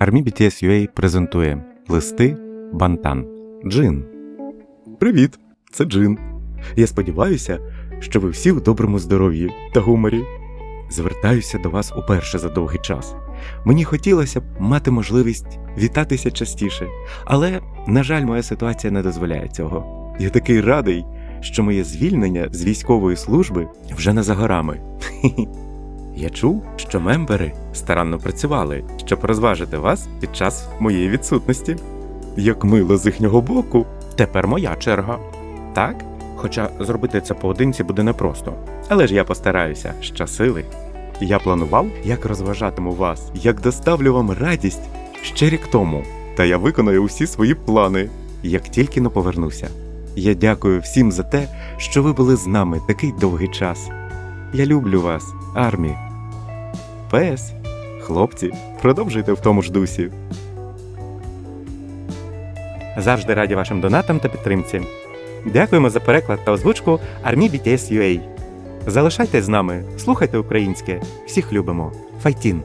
Армі BTS UA презентує листи Бантан. Джин. Привіт, це Джин. Я сподіваюся, що ви всі в доброму здоров'ї та гуморі. Звертаюся до вас уперше за довгий час. Мені хотілося б мати можливість вітатися частіше, але, на жаль, моя ситуація не дозволяє цього. Я такий радий, що моє звільнення з військової служби вже не за горами. Я чув, що мембери старанно працювали, щоб розважити вас під час моєї відсутності. Як мило з їхнього боку, тепер моя черга. Так? Хоча зробити це поодинці буде непросто. Але ж я постараюся щасили. Я планував, як розважатиму вас, як доставлю вам радість ще рік тому. Та я виконаю усі свої плани, як тільки но повернуся. Я дякую всім за те, що ви були з нами такий довгий час. Я люблю вас, армії. ПС, хлопці, продовжуйте в тому ж дусі. Завжди раді вашим донатам та підтримці. Дякуємо за переклад та озвучку Армі BTS UA. Залишайтесь з нами, слухайте українське, всіх любимо. Файтін!